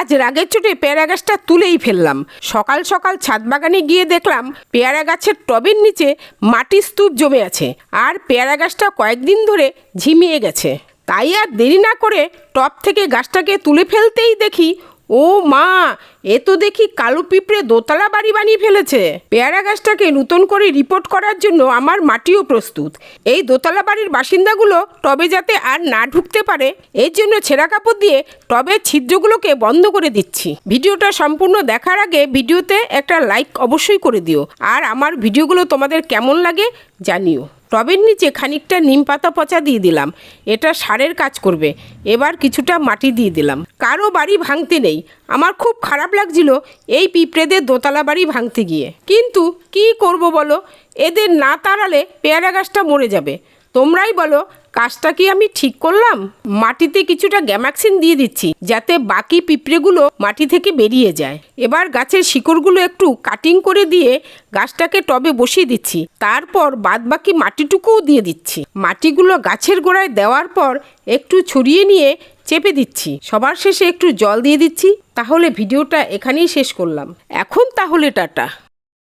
আজ রাগের চোটে পেয়ারা গাছটা তুলেই ফেললাম। সকাল সকাল ছাদ বাগানে গিয়ে দেখলাম পেয়ারা গাছের টবের নিচে মাটির স্তূপ জমে আছে আর পেয়ারা গাছটা কয়েকদিন ধরে ঝিমিয়ে গেছে। তাই আর দেরি না করে টপ থেকে গাছটাকে তুলে ফেলতেই দেখি ও মা, এ তো দেখি কালো পিঁপড়ে দোতলা বাড়ি বানিয়ে ফেলেছে। পেয়ারা গাছটাকে নতুন করে রিপোর্ট করার জন্য আমার মাটিও প্রস্তুত। এই দোতলা বাড়ির বাসিন্দাগুলো টবে যাতে আর না ঢুকতে পারে, এর জন্য ছেঁড়া কাপড় দিয়ে টবের ছিদ্রগুলোকে বন্ধ করে দিচ্ছি। ভিডিওটা সম্পূর্ণ দেখার আগে ভিডিওতে একটা লাইক অবশ্যই করে দিও। আর আমার ভিডিওগুলো তোমাদের কেমন লাগে জানিও। টবের নিচে খানিকটা নিম পাতা পচা দিয়ে দিলাম। এটা সারের কাজ করবে। এবার কিছুটা মাটি দিয়ে দিলাম। কারও বাড়ি ভাঙতে নেই। আমার খুব খারাপ লাগছিল এই পিঁপড়েদের দোতলা বাড়ি ভাঙতে গিয়ে। কিন্তু কি করব বলো? এদের না তাড়ালে পেয়ারা গাছটা মরে যাবে। তোমরাই বলো, কাজটা কি আমি ঠিক করলাম? মাটিতে কিছুটা গ্যামাক্সিন দিয়ে দিচ্ছি, যাতে বাকি পিঁপড়েগুলো মাটি থেকে বেরিয়ে যায়। এবার গাছের শিকড়গুলো একটু কাটিং করে দিয়ে গাছটাকে টবে বসিয়ে দিচ্ছি। তারপর বাদ বাকি মাটিটুকুও দিয়ে দিচ্ছি। মাটিগুলো গাছের গোড়ায় দেওয়ার পর একটু ছড়িয়ে নিয়ে চেপে দিচ্ছি। সবার শেষে একটু জল দিয়ে দিচ্ছি, তাহলে ভিডিওটা এখানেই শেষ করলাম। এখন তাহলে টাটা।